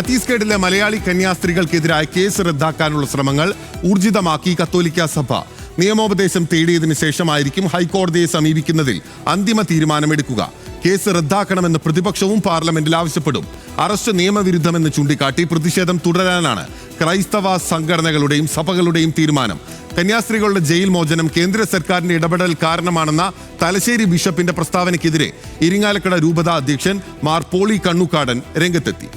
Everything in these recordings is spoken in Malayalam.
ഛത്തീസ്ഗഡിലെ മലയാളി കന്യാസ്ത്രീകൾക്കെതിരായ കേസ് റദ്ദാക്കാനുള്ള ശ്രമങ്ങൾ ഊർജിതമാക്കി കത്തോലിക്ക സഭ. നിയമോപദേശം തേടിയതിനു ശേഷമായിരിക്കും ഹൈക്കോടതിയെ സമീപിക്കുന്നതിൽ അന്തിമ തീരുമാനമെടുക്കുക. കേസ് റദ്ദാക്കണമെന്ന് പ്രതിപക്ഷവും പാർലമെന്റിൽ ആവശ്യപ്പെടും. അറസ്റ്റ് നിയമവിരുദ്ധമെന്ന് ചൂണ്ടിക്കാട്ടി പ്രതിഷേധം തുടരാനാണ് ക്രൈസ്തവ സംഘടനകളുടെയും സഭകളുടെയും തീരുമാനം. കന്യാസ്ത്രീകളുടെ ജയിൽ മോചനം കേന്ദ്ര സർക്കാരിന്റെ ഇടപെടൽ കാരണമാണെന്ന തലശ്ശേരി ബിഷപ്പിന്റെ പ്രസ്താവനയ്ക്കെതിരെ ഇരിങ്ങാലക്കുട രൂപതാ അധ്യക്ഷൻ മാർ പോളി കണ്ണുക്കാടൻ രംഗത്തെത്തി.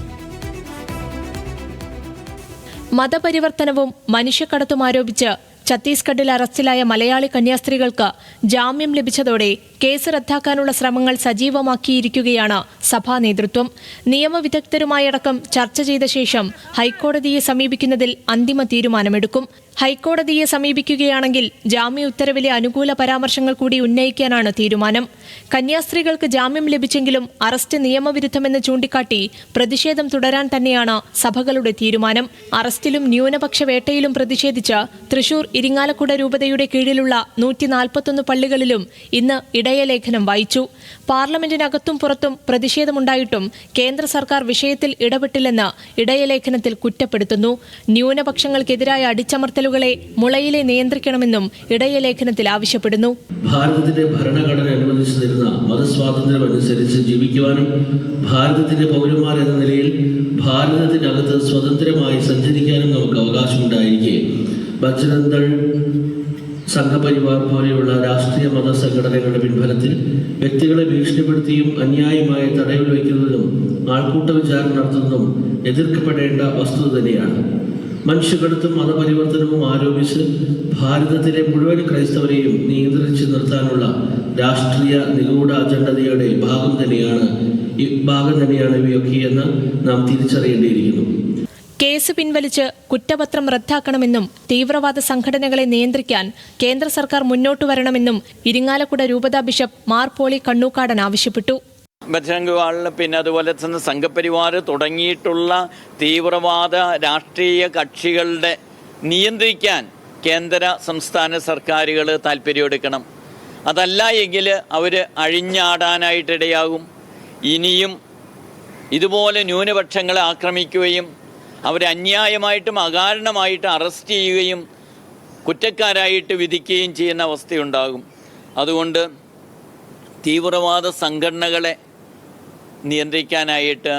മതപരിവർത്തനവും മനുഷ്യക്കടത്തും ആരോപിച്ച് ഛത്തീസ്ഗഡിൽ അറസ്റ്റിലായ മലയാളി കന്യാസ്ത്രീകൾക്ക് ജാമ്യം ലഭിച്ചതോടെ കേസ് റദ്ദാക്കാനുള്ള ശ്രമങ്ങൾ സജീവമാക്കിയിരിക്കുകയാണ് സഭാ നേതൃത്വം. നിയമവിദഗ്ധരുമായടക്കം ചർച്ച ചെയ്ത ശേഷം ഹൈക്കോടതിയെ സമീപിക്കുന്നതിൽ അന്തിമ തീരുമാനമെടുക്കും. ഹൈക്കോടതിയെ സമീപിക്കുകയാണെങ്കിൽ ജാമ്യ ഉത്തരവിലെ അനുകൂല പരാമർശങ്ങൾ കൂടി ഉന്നയിക്കാനാണ് തീരുമാനം. കന്യാസ്ത്രീകൾക്ക് ജാമ്യം ലഭിച്ചെങ്കിലും അറസ്റ്റ് നിയമവിരുദ്ധമെന്ന് ചൂണ്ടിക്കാട്ടി പ്രതിഷേധം തുടരാൻ തന്നെയാണ് സഭകളുടെ തീരുമാനം. അറസ്റ്റിലും ന്യൂനപക്ഷ വേട്ടയിലും പ്രതിഷേധിച്ച് തൃശൂർ ഇരിങ്ങാലക്കുട രൂപതയുടെ കീഴിലുള്ള നൂറ്റി നാൽപ്പത്തൊന്ന് പള്ളികളിലും ഇന്ന് ഇടയലേഖനം വായിച്ചു. പാർലമെന്റിനകത്തും പുറത്തും പ്രതിഷേധമുണ്ടായിട്ടും കേന്ദ്ര സർക്കാർ വിഷയത്തിൽ ഇടപെട്ടില്ലെന്ന് ഇടയലേഖനത്തിൽ കുറ്റപ്പെടുത്തുന്നു. ന്യൂനപക്ഷങ്ങൾക്കെതിരായ അടിച്ചമർത്തലുകളെ മുളയിലെ നിയന്ത്രിക്കണമെന്നും ഇടയലേഖനത്തിൽ ആവശ്യപ്പെടുന്നു. ഭാരതത്തിന്റെ ഭരണഘടന അനുവദിച്ചു തരുന്ന മതസ്വാതന്ത്ര്യം അനുസരിച്ച് ജീവിക്കുവാനും ഭാരതത്തിന്റെ പൗരന്മാർ എന്ന നിലയിൽ ഭാരതത്തിനകത്ത് സ്വതന്ത്രമായി സഞ്ചരിക്കാനും നമുക്ക് അവകാശമുണ്ടായിരിക്കെ. ബജ്രന്തൾ സംഘപരിവാർ പോലെയുള്ള രാഷ്ട്രീയ മത സംഘടനകളുടെ പിൻഫലത്തിൽ വ്യക്തികളെ ഭീഷണിപ്പെടുത്തിയും അന്യായമായ തടവിൽ വയ്ക്കുന്നതും ആൾക്കൂട്ട വിചാരണ നടത്തുന്നതും എതിർക്കപ്പെടേണ്ട വസ്തുത തന്നെയാണ്. മനുഷ്യകടത്തും മതപരിവർത്തനവും ആരോപിച്ച് ഭാരതത്തിലെ മുഴുവൻ ക്രൈസ്തവരെയും നിയന്ത്രിച്ചു നിർത്താനുള്ള രാഷ്ട്രീയ നിഗൂഢ അജണ്ടതയുടെ ഭാഗം തന്നെയാണ് ഭാഗം തന്നെയാണ് ഇവയൊക്കെയെന്ന് നാം തിരിച്ചറിയേണ്ടിയിരിക്കുന്നു. കേസ് പിൻവലിച്ച് കുറ്റപത്രം റദ്ദാക്കണമെന്നും തീവ്രവാദ സംഘടനകളെ നിയന്ത്രിക്കാൻ കേന്ദ്ര സർക്കാർ മുന്നോട്ടു വരണമെന്നും ഇരിങ്ങാലക്കുട രൂപതാ ബിഷപ്പ് മാർ പോളി കണ്ണൂക്കാടൻ ആവശ്യപ്പെട്ടു. ബജരംഗ് വാളിൽ പിന്നെ അതുപോലെ തന്നെ സംഘപരിവാർ തുടങ്ങിയിട്ടുള്ള തീവ്രവാദ രാഷ്ട്രീയ കക്ഷികളുടെ നിയന്ത്രിക്കാൻ കേന്ദ്ര സംസ്ഥാന സർക്കാരുകൾ താല്പര്യമെടുക്കണം. അതല്ല എങ്കിൽ അവർ അഴിഞ്ഞാടാനായിട്ടിടയാകും. ഇനിയും ഇതുപോലെ ന്യൂനപക്ഷങ്ങളെ ആക്രമിക്കുകയും അവരെ അന്യായമായിട്ടും അകാരണമായിട്ട് അറസ്റ്റ് ചെയ്യുകയും കുറ്റക്കാരായിട്ട് വിധിക്കുകയും ചെയ്യുന്ന അവസ്ഥയുണ്ടാകും. അതുകൊണ്ട് തീവ്രവാദ സംഘടനകളെ നിയന്ത്രിക്കാനായിട്ട്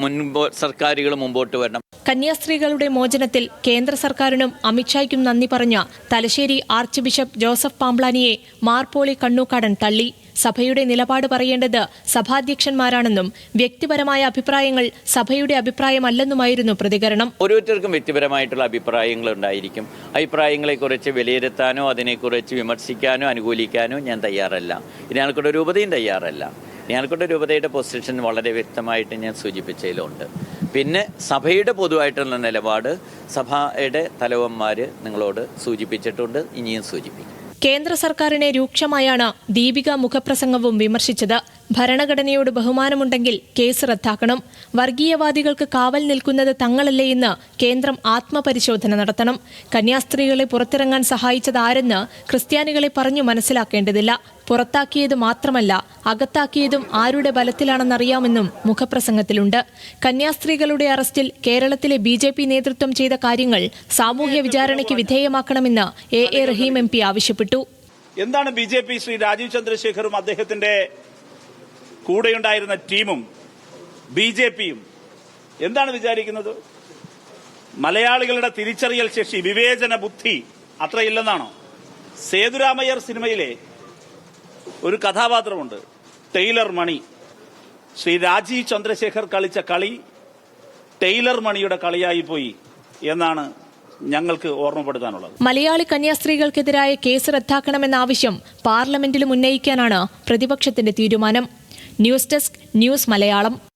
മുൻപ് സർക്കാരുകൾ മുമ്പോട്ട് വരണം. കന്യാസ്ത്രീകളുടെ മോചനത്തിൽ കേന്ദ്ര സർക്കാരിനും അമിത്ഷായ്ക്കും നന്ദി പറഞ്ഞ തലശ്ശേരി ആർച്ച് ബിഷപ്പ് ജോസഫ് പാംബ്ലാനിയെ മാർപോളി കണ്ണൂക്കാടൻ തള്ളി. സഭയുടെ നിലപാട് പറയേണ്ടത് സഭാധ്യക്ഷന്മാരാണെന്നും വ്യക്തിപരമായ അഭിപ്രായങ്ങൾ സഭയുടെ അഭിപ്രായമല്ലെന്നുമായിരുന്നു പ്രതികരണം. ഓരോരുത്തർക്കും വ്യക്തിപരമായിട്ടുള്ള അഭിപ്രായങ്ങൾ ഉണ്ടായിരിക്കും. അഭിപ്രായങ്ങളെക്കുറിച്ച് വിലയിരുത്താനോ അതിനെക്കുറിച്ച് വിമർശിക്കാനോ അനുകൂലിക്കാനോ ഞാൻ തയ്യാറല്ല. ഇനിയാൾക്കുടെ രൂപതയും തയ്യാറല്ല. ഇനിയാൾക്കുടെ രൂപതയുടെ പൊസിഷൻ വളരെ വ്യക്തമായിട്ട് ഞാൻ സൂചിപ്പിച്ചതിലുണ്ട്. പിന്നെ സഭയുടെ പൊതുവായിട്ടുള്ള നിലപാട് സഭയുടെ തലവന്മാർ നിങ്ങളോട് സൂചിപ്പിച്ചിട്ടുണ്ട് ഇനിയും സൂചിപ്പിക്കും. കേന്ദ്ര സർക്കാരിനെ രൂക്ഷമായാണ് ദീപിക മുഖപ്രസംഗവും വിമർശിച്ചത്. ഭരണഘടനയോട് ബഹുമാനമുണ്ടെങ്കിൽ കേസ് റദ്ദാക്കണം. വർഗീയവാദികൾക്ക് കാവൽ നിൽക്കുന്നത് തങ്ങളല്ലേ എന്ന് കേന്ദ്രം ആത്മപരിശോധന നടത്തണം. കന്യാസ്ത്രീകളെ പുറത്തിറങ്ങാൻ സഹായിച്ചതാരെന്ന് ക്രിസ്ത്യാനികളെ പറഞ്ഞു മനസ്സിലാക്കേണ്ടതില്ല. പുറത്താക്കിയത് മാത്രമല്ല അകത്താക്കിയതും ആരുടെ ബലത്തിലാണെന്നറിയാമെന്നും മുഖപ്രസംഗത്തിലുണ്ട്. കന്യാസ്ത്രീകളുടെ അറസ്റ്റിൽ കേരളത്തിലെ ബി നേതൃത്വം ചെയ്ത കാര്യങ്ങൾ സാമൂഹ്യ വിചാരണയ്ക്ക് വിധേയമാക്കണമെന്ന് എ എ റഹീം എം ആവശ്യപ്പെട്ടു. എന്താണ് B J P Shri Rajeev ചന്ദ്രശേഖറും അദ്ദേഹത്തിന്റെ കൂടെയുണ്ടായിരുന്ന ടീമും ബി ജെ പിയും? എന്താണ് വിചാരിക്കുന്നത്? മലയാളികളുടെ തിരിച്ചറിയൽ ശേഷി വിവേചന ബുദ്ധി അത്രയില്ലെന്നാണോ? സേതുരാമയ്യർ സിനിമയിലെ ഒരു കഥാപാത്രമുണ്ട്. ടൈലർ മണി. ശ്രീ രാജീവ് ചന്ദ്രശേഖർ കളിച്ച കളി ടൈലർ മണിയുടെ കളിയായി പോയി എന്നാണ് ഞങ്ങൾക്ക് ഓർമ്മപ്പെടുത്താനുള്ളത്. മലയാളി കന്യാസ്ത്രീകൾക്കെതിരായ കേസ് റദ്ദാക്കണമെന്ന ആവശ്യം പാർലമെന്റിലും ഉന്നയിക്കാനാണ് പ്രതിപക്ഷത്തിന്റെ തീരുമാനം. News desk news Malayalam.